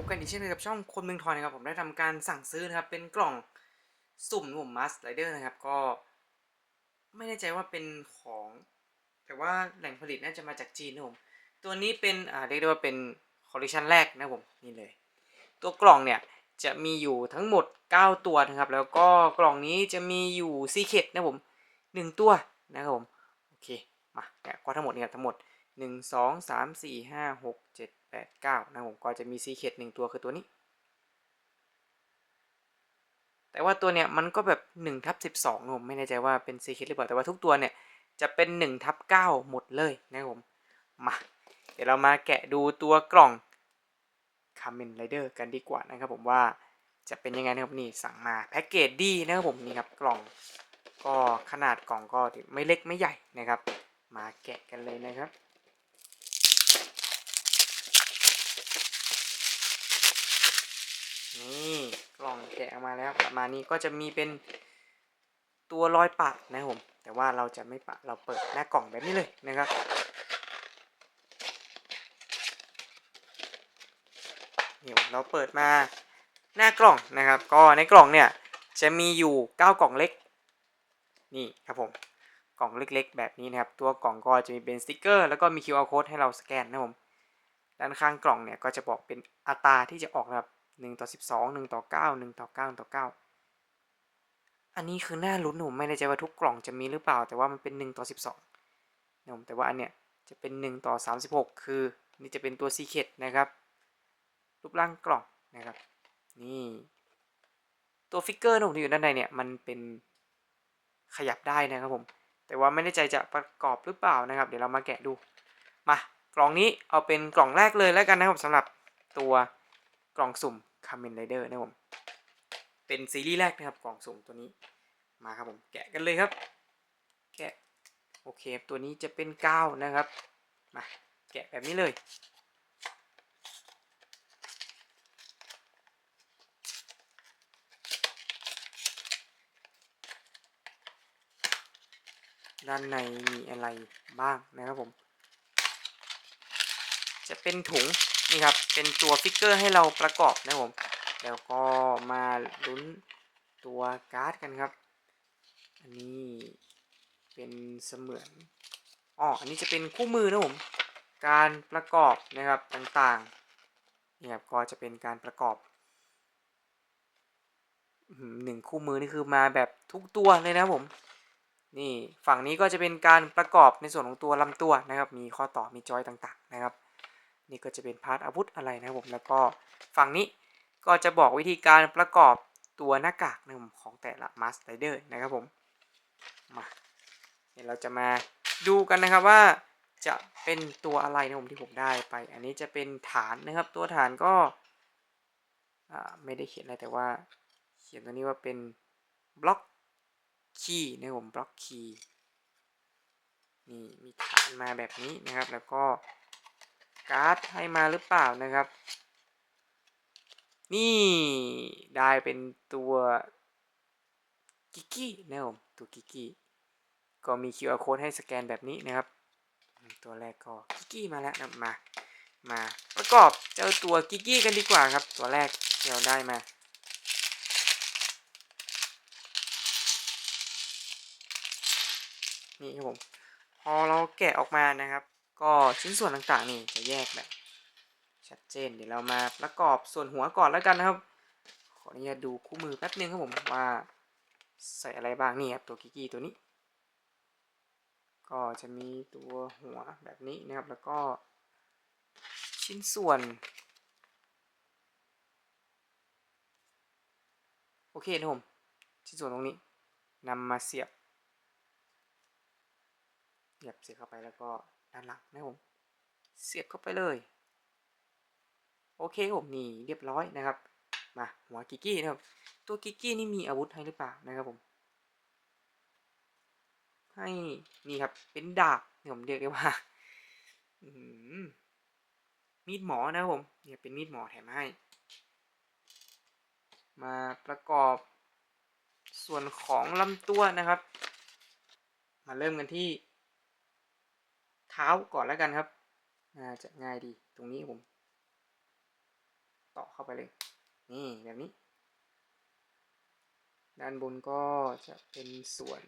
พบกันอีกเช่นเคยกับช่องคนเมืองทอยนะครับผมได้ทำการสั่งซื้อนะครับเป็นกล่องสุ่มหนุ่มมัสไ r เดอร์นะครับก็ ไม่แน่ใจว่าเป็นของ แต่ว่าแหล่งผลิตน่าจะมาจากจีนนะผมตัวนี้เป็นอ่าเรียกได้ว่าเป็นคอลเลคชันแรกนะผมนี่เลย ตัวกล่องเนี่ยจะมีอยู่ทั้งหมด 9 ตัวนะครับ แล้วก็กล่องนี้จะมีอยู่ซีเคดนะผม 1 ตัวนะครับผมโอเคมาแกะก็ทั้งหมดเนี่ยทั้งหมด 1 2 3 4 5 6 7 8 9นะครับผมก็จะมีซีเคดหนึ่งตัวคือตัวนี้ แต่ว่าตัวเนี่ยมันก็แบบ1ทับ12ผมไม่แน่ใจว่าเป็นซีเคดหรือเปล่าแต่ว่าทุกตัวเนี่ยจะเป็น1ทับ9หมดเลยนะครับผมมาเดี๋ยวเรามาแกะดูตัวกล่องคา m เมนไรเดอร์กันดีกว่านะครับผมว่าจะเป็นยังไงนะครับนี่สั่งมาแพ็กเกจดีนะครับผมนี่ครับกล่องก็ขนาดกล่องก็ไม่เล็กไม่ใหญ่นะครับ มาแกะกันเลยนะครับ นี่กล่องแกะออกมาแล้วประมาณนี้ก็จะมีเป็นตัวรอยปะนะครับผม แต่ว่าเราจะไม่ปะเราเปิดหน้ากล่องแบบนี้เลยนะครับเดี๋ยวเราเปิดมาหน้ากล่องนะครับ ก็ในกล่องเนี่ยจะมีอยู่9กล่องเล็ก นี่ครับผมกล่องเล็กๆ แบบนี้นะครับ ตัวกล่องก็จะมีเป็นสติกเกอร์ แล้วก็มี QR code ให้เราสแกนนะครับผม ด้านข้างกล่องเนี่ยก็จะบอกเป็นอัตราที่จะออกนะครับ 1 ต่อ 12 1 ต่อ 9 1 ต่อ 9 ต่อ 9 อันนี้คือน้าลุ้นผมไม่แน่ใจว่าทุกกล่องจะมีหรือเปล่า แต่ว่ามันเป็น 1 ต่อ 12นะผมแต่ว่าอันเนี้ยจะเป็น 1 ต่อ 36 คือนี่จะเป็นตัวซีเคดนะครับ รูปร่างกล่องนะครับ นี่ตัวฟิกเกอร์นะผมที่อยู่ด้านในเนี่ยมันเป็นขยับได้นะครับผม แต่ว่าไม่แน่ใจจะประกอบหรือเปล่านะครับ เดี๋ยวเรามาแกะดู มากล่องนี้เอาเป็นกล่องแรกเลยแล้วกันนะครับสำหรับตัวกล่องสุ่ม คา m เมนไรเดอร์นะผม เป็นซีรีส์แรกนะครับกล่องสุ่มตัวนี้ มาครับผมแกะกันเลยครับ แกะ โอเค ตัวนี้จะเป็นกาวนะครับ มาแกะแบบนี้เลย ด้านในมีอะไรบ้างนะครับผม จะเป็นถุง นี่ครับ เป็นตัวฟิกเกอร์ให้เราประกอบนะผม แล้วก็มาลุ้นตัวการ์ดกันครับ อันนี้เป็นเสมือนอ๋ออันนี้จะเป็นคู่มือนะผม การประกอบนะครับต่างๆนี่ครับก็จะเป็นการประกอบหนึ่งคู่มือนี่คือมาแบบทุกตัวเลยนะผม นี่ฝั่งนี้ก็จะเป็นการประกอบในส่วนของตัวลำตัวนะครับ มีข้อต่อมีจอยต่างๆนะครับ นี่ก็จะเป็นพาร์ทอาวุธอะไรนะครับผมแล้วก็ฝั่งนี้ก็จะบอกวิธีการประกอบตัวหน้ากากนะของแต่ละมาสไ r เดอร์นะครับผมมาเดี๋ยวเราจะมาดูกันนะครับว่าจะเป็นตัวอะไรนะผมที่ผมได้ไป อันนี้จะเป็นฐานนะครับ ตัวฐานก็ไม่ได้เขียนอะไรแต่ว่า เขียนตัวนี้ว่าเป็นบล็อกคีย์นะผมบล็อกคีย์นี่มีฐานมาแบบนี้นะครับ แล้วก็ การ์ดให้มาหรือเปล่านะครับ นี่ได้เป็นตัวกิกกี้นะครับผมตัวกิกกี้ก็มี QR code ให้สแกนแบบนี้นะครับ ตัวแรกก็กิกกี้มาแล้วนะมา มาประกอบเจ้าตัวกิกกี้กันดีกว่าครับ ตัวแรกที่เราได้มานี่ครับผมพอเราแกะออกมานะครับ ก็ชิ้นส่วนต่างๆนี่จะแยกแบบชัดเจนเดี๋ยวเรามาประกอบส่วนหัวก่อนแล้วกันนะครับ ขออนุญาตดูคู่มือแป๊บนึงครับผมว่าใส่อะไรบ้างนี่ครับตัวกิกกี้ตัวนี้ ก็จะมีตัวหัวแบบนี้นะครับแล้วก็ชิ้นส่วน โอเคนะครับผมชิ้นส่วนตรงนี้นำมาเสียบเสียบเสียบเข้าไปแล้วก็ ด้านหลังนะครับผมเสียบเข้าไปเลย โอเคครับผมนี่เรียบร้อยนะครับ มาหัวกิกกี้นะครับ ตัวกิกกี้นี่มีอาวุธให้หรือเปล่านะครับผม ให้นี่ครับเป็นดาบเนี่ยผมเรียกได้ว่ามีดหมอนะครับผม เนี่ยเป็นมีดหมอแถมให้ มาประกอบส่วนของลำตัวนะครับ มาเริ่มกันที่ เท้าก่อนแล้วกันครับน่าจะง่ายดีตรงนี้ผม ต่อเข้าไปเลย นี่แบบนี้ ด้านบนก็จะเป็นส่วน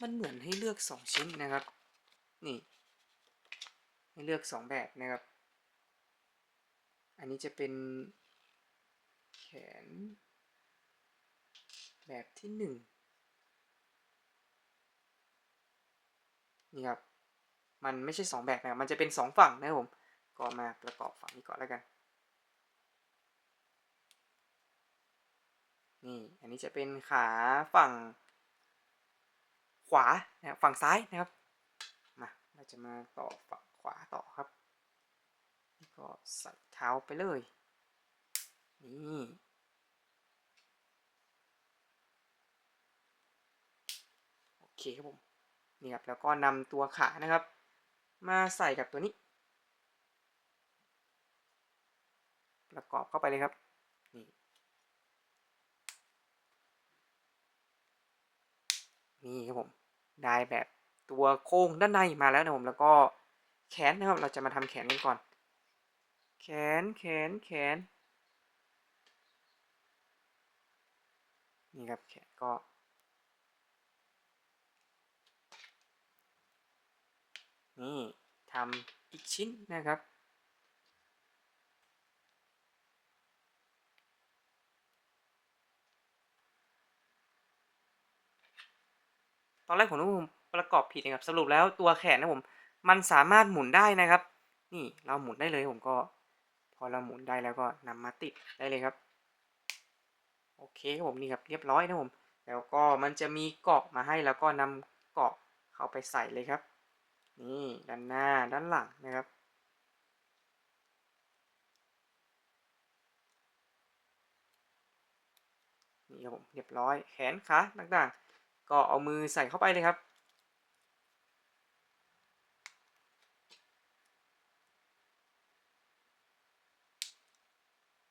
มันเหมือนให้เลือกสองชิ้นนะครับ นี่ให้เลือกสองแบบนะครับ อันนี้จะเป็นแขน แบบที่หนึ่งนี่ครับ มันไม่ใช่สองแบบนะครับมันจะเป็นสองฝั่งนะครับผมก็มาประกอบฝั่งนี้ก่อนแล้วกัน นี่อันนี้จะเป็นขาฝั่งขวานะฝั่งซ้ายนะครับมาเราจะมาต่อฝั่งขวาต่อครับก็ใส่เท้าไปเลยนี่โอเคครับผมนี่ครับแล้วก็นำตัวขานะครับ มาใส่กับตัวนี้ ประกอบเข้าไปเลยครับ นี่ นี่ครับผม ได้แบบตัวโค้งด้านในมาแล้วนะผม แล้วก็แขนนะครับ เราจะมาทำแขนกันก่อน แขน แขน แขน นี่ครับ แขนก็ นี่ทำอีกชิ้นนะครับ ตอนแรกผมนึกว่าประกอบผิดนะครับสรุปแล้วตัวแขนนะผมมันสามารถหมุนได้นะครับ นี่เราหมุนได้เลยผมก็ พอเราหมุนได้แล้วก็นำมาติดได้เลยครับ โอเคครับผมนี่ครับเรียบร้อยนะผม แล้วก็มันจะมีเกาะมาให้แล้วก็นำเกาะเข้าไปใส่เลยครับ นี่ด้านหน้าด้านหลังนะครับ นี่ครับผมเรียบร้อยแขนขาต่างๆ ก็เอามือใส่เข้าไปเลยครับ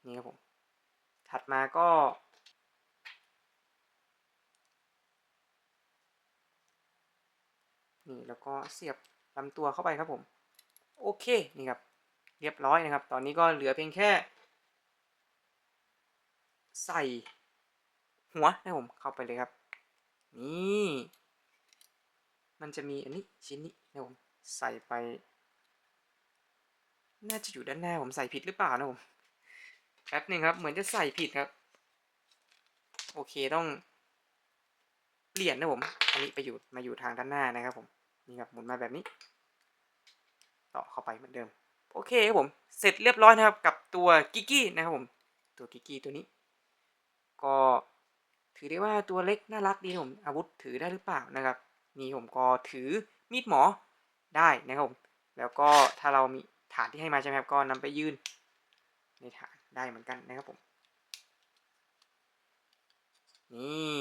นี่ครับผม ถัดมาก็ นี่แล้วก็เสียบ ลำตัวเข้าไปครับผม โอเคนี่ครับ เรียบร้อยนะครับ ตอนนี้ก็เหลือเพียงแค่ ใส่หัวนะผมเข้าไปเลยครับ นี่ มันจะมีอันนี้ชิ้นนี้นะผมใส่ไป น่าจะอยู่ด้านหน้าผมใส่ผิดหรือเปล่านะผมแป๊บหนึ่งครับเหมือนจะใส่ผิดครับ โอเคต้องเปลี่ยนนะผม อันนี้ไปอยู่มาอยู่ทางด้านหน้านะครับผม นี่ครับหมุนมาแบบนี้ ต่อเข้าไปเหมือนเดิม โอเคครับผมเสร็จเรียบร้อยนะครับกับตัวกิกกี้นะครับผมตัวกิกกี้ตัวนี้ ก็ถือได้ว่าตัวเล็กน่ารักดีผมอาวุธถือได้หรือเปล่านะครับนี่ผมก็ถือมีดหมอได้นะครับผมแล้วก็ถ้าเรามีฐานที่ให้มาใช่ไหมครับก็นำไปยืนในฐานได้เหมือนกันนะครับผมนี่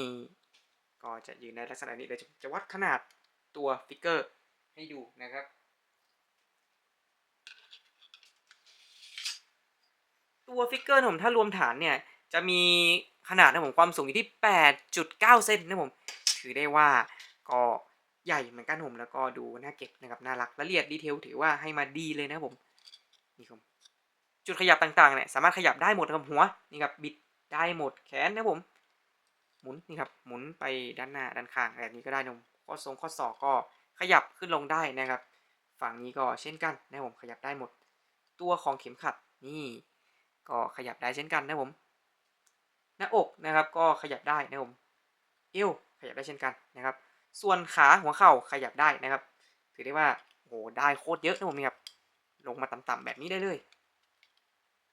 ก็จะยืนในลักษณะนี้เดี๋ยวจะวัดขนาด ตัวฟิกเกอร์ให้ดูนะครับ ตัวฟิกเกอร์ผมถ้ารวมฐานเนี่ย จะมีขนาดนะผมความสูงอยู่ที่ 8.9 เซนนะผม ถือได้ว่าก็ใหญ่เหมือนกันผมแล้วก็ดูน่าเก็บนะครับน่ารักละเอียดดีเทลถือว่าให้มาดีเลยนะผมนี่ครับจุดขยับต่างๆเนี่ยสามารถขยับได้หมดครับหัวนี่ครับบิดได้หมดแขนนะผม หมุนนี่ครับหมุนไปด้านหน้าด้านข้างแบบนี้ก็ได้นะผม ข้อทรงข้อศอกก็ขยับขึ้นลงได้นะครับ ฝั่งนี้ก็เช่นกันนะผมขยับได้หมด ตัวของเข็มขัดนี่ก็ขยับได้เช่นกันนะผมหน้าอกนะครับก็ขยับได้นะผมเอวขยับได้เช่นกันนะครับ ส่วนขาหัวเข่าขยับได้นะครับ ถือได้ว่าโอ้โหได้โคตรเยอะนะผมนี่ครับลงมาต่ำๆแบบนี้ได้เลย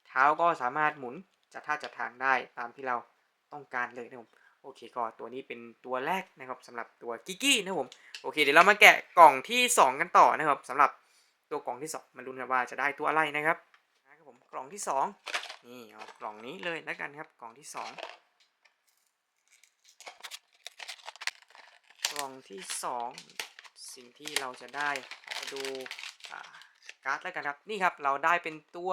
เท้าก็สามารถหมุนจัดท่าจัดทางได้ตามที่เราต้องการเลยนะผม โอเคก็ตัวนี้เป็นตัวแรกนะครับสำหรับตัวกิกกี้นะผมโอเคเดี๋ยวเรามาแกะกล่องที่ 2 กันต่อนะครับสำหรับตัวกล่องที่ 2มาลุ้นกันว่าจะได้ตัวอะไรนะครับนะครับผมกล่องที่ 2 นี่เอากล่องนี้เลยแล้วกันครับกล่องที่ 2 กล่องที่ 2 สิ่งที่เราจะได้ขอดูการ์ดแล้วกันครับนี่ครับเราได้เป็นตัว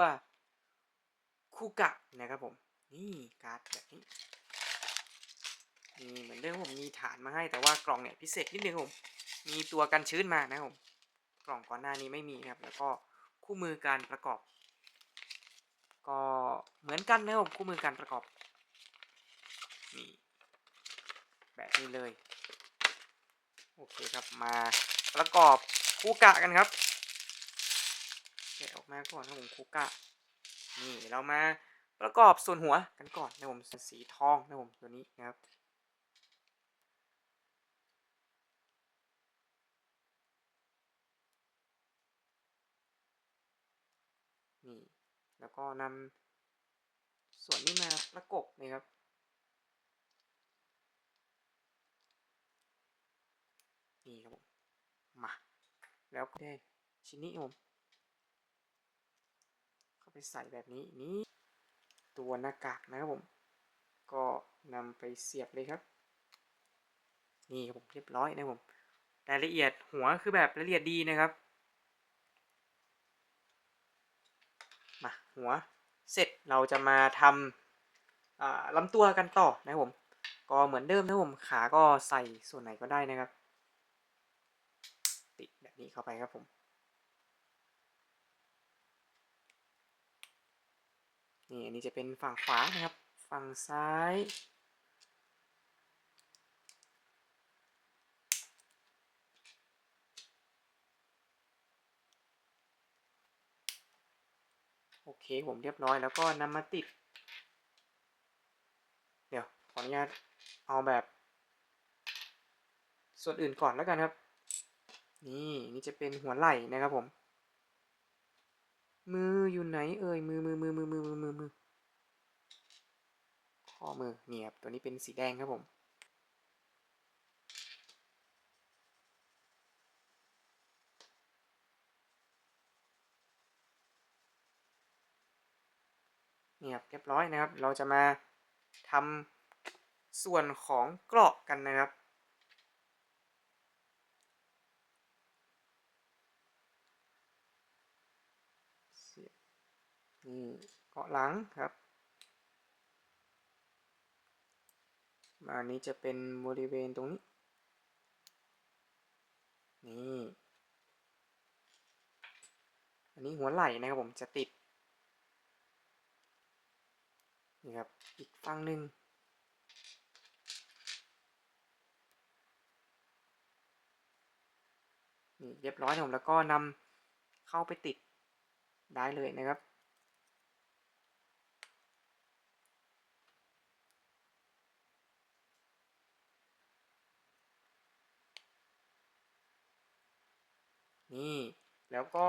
คูกะนะครับผมนี่การ์ดแบบนี้ นี่เหมือนเดิมผมมีฐานมาให้แต่ว่ากล่องเนี่ยพิเศษนิดนึงผม มีตัวกันชื้นมานะครับผมกล่องก่อนหน้านี้ไม่มีนะครับ แล้วก็คู่มือการประกอบ ก็เหมือนกันนะครับผมคู่มือการประกอบนี่แบบนี้เลยโอเคครับมาประกอบคู่กะกันครับแกะออกมาก่อนนะผมคู่กะนี่เรามาประกอบส่วนหัวกันก่อนนะผมสีทองนะผมตัวนี้นะครับ นี่ แล้วก็นำส่วนนี้มาประกบนะครับ นี่ครับผมมา แล้วก็ได้ชิ้นนี้ครับผมเข้าไปใส่แบบนี้นี่ตัวหน้ากากนะครับผม ก็นำไปเสียบเลยครับ นี่ครับผมเรียบร้อยนะครับผมรายละเอียดหัวคือแบบรายละเอียดดีนะครับ มา หัวเสร็จเราจะมาทำลำตัวกันต่อนะครับผม ก็เหมือนเดิมนะผมขาก็ใส่ส่วนไหนก็ได้นะครับ ติดแบบนี้เข้าไปครับผมนี่อันนี้จะเป็นฝั่งขวานะครับ ฝั่งซ้าย โอเคผมเรียบร้อยแล้วก็นำมาติด เดี๋ยวขออนุญาตเอาแบบ ส่วนอื่นก่อนแล้วกันครับ นี่นี่จะเป็นหัวไหล่นะครับผม มืออยู่ไหนเอ่ยมือมือมือมือมือมือมือข้อมือเนี่ยครับตัวนี้เป็นสีแดงครับผม นี่ครับเรียบร้อยนะครับ เราจะมาทำส่วนของเกราะกันนะครับเสียบนี่เกาะหลังครับอันนี้จะเป็นบริเวณตรงนี้ นี่ อันนี้หัวไหล่นะครับผมจะติด นี่ครับ อีกฝั่งหนึ่งนี่เรียบร้อยนะผมแล้วก็นำเข้าไปติดได้เลยนะครับ นี่แล้วก็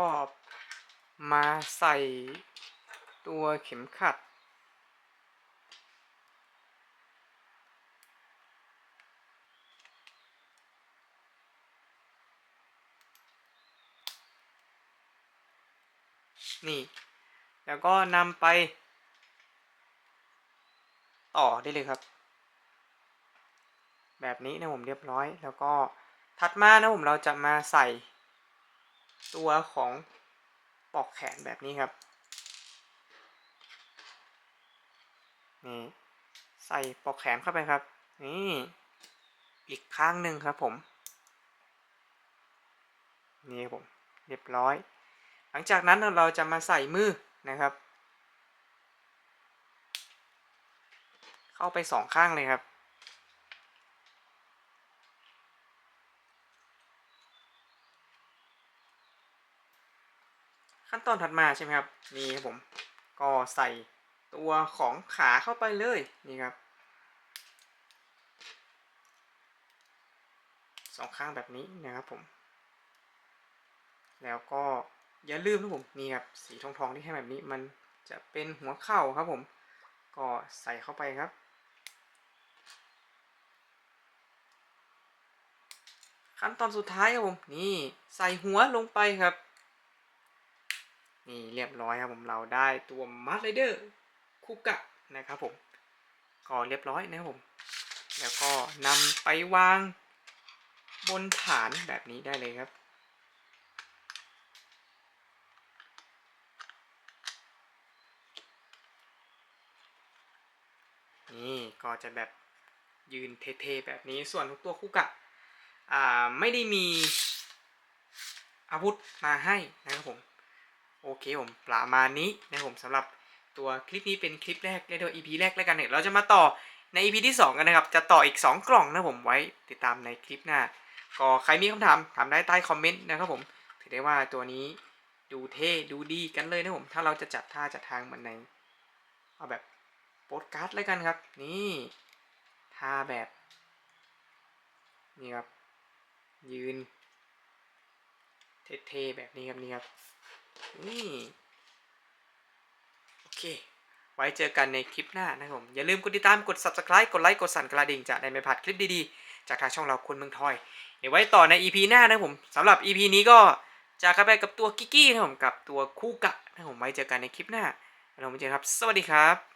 มาใส่ตัวเข็มขัด นี่ แล้วก็นำไป ต่อได้เลยครับ แบบนี้นะผมเรียบร้อย แล้วก็ถัดมานะผมเราจะมาใส่ ตัวของปลอกแขนแบบนี้ครับนี่ใส่ปลอกแขนเข้าไปครับ นี่อีกข้างหนึ่งครับผม นี่ผม เรียบร้อย หลังจากนั้นเราจะมาใส่มือนะครับ เข้าไปสองข้างเลยครับ ขั้นตอนถัดมาใช่ไหมครับนี่ครับผมก็ใส่ตัวของขาเข้าไปเลยนี่ครับสองข้างแบบนี้นะครับผม แล้วก็ อย่าลืมนะผมนี่ครับสีทองทองที่ให้แบบนี้มันจะเป็นหัวเข่าครับผม ก็ใส่เข้าไปครับขั้นตอนสุดท้ายครับผมนี่ใส่หัวลงไปครับ นี่เรียบร้อยครับผมเราได้ตัวมาร์ไรเดอร์คุกะนะครับผมก็เรียบร้อยนะครับผม แล้วก็นำไปวางบนฐานแบบนี้ได้เลยครับ นี่ก็จะแบบยืนเท่ๆแบบนี้ส่วนทุกตัวคุกะอ่าไม่ได้มีอาวุธมาให้นะครับผม โอเคผมประมาณนี้นะครับผมสำหรับตัวคลิปนี้เป็นคลิปแรกเรียกว่า EP แรกแล้วกันเนี่ยเราจะมาต่อใน EP ที่ 2 กันนะครับ จะต่ออีก 2 กล่องนะผมไว้ติดตามในคลิปหน้า ก็ใครมีคำถามถามได้ใต้คอมเมนต์นะครับผม ถือได้ว่าตัวนี้ดูเท่ดูดีกันเลยนะผม ถ้าเราจะจัดท่าจัดทางเหมือนในเอาแบบ โปสการ์ดแล้วกันครับ นี่ท่าแบบ นี่ครับ ยืน เท่ๆแบบนี้ครับนี่ครับ นี่ โอเค ไว้เจอกันในคลิปหน้านะครับผม อย่าลืมกดติดตามกด subscribe กดไลค์กดสั่นกระดิ่งจะได้ไม่พลาดคลิปดีๆ จากทางช่องเราคนเมืองทอย เดี๋ยวไว้ต่อใน EP หน้านะครับผมสำหรับ EP นี้ก็จากกันไปกับตัวกิกกี้นะครับผมกับตัวคู่กะนะครับผมไว้เจอกันในคลิปหน้าแล้วเราไปเจอกันครับ สวัสดีครับ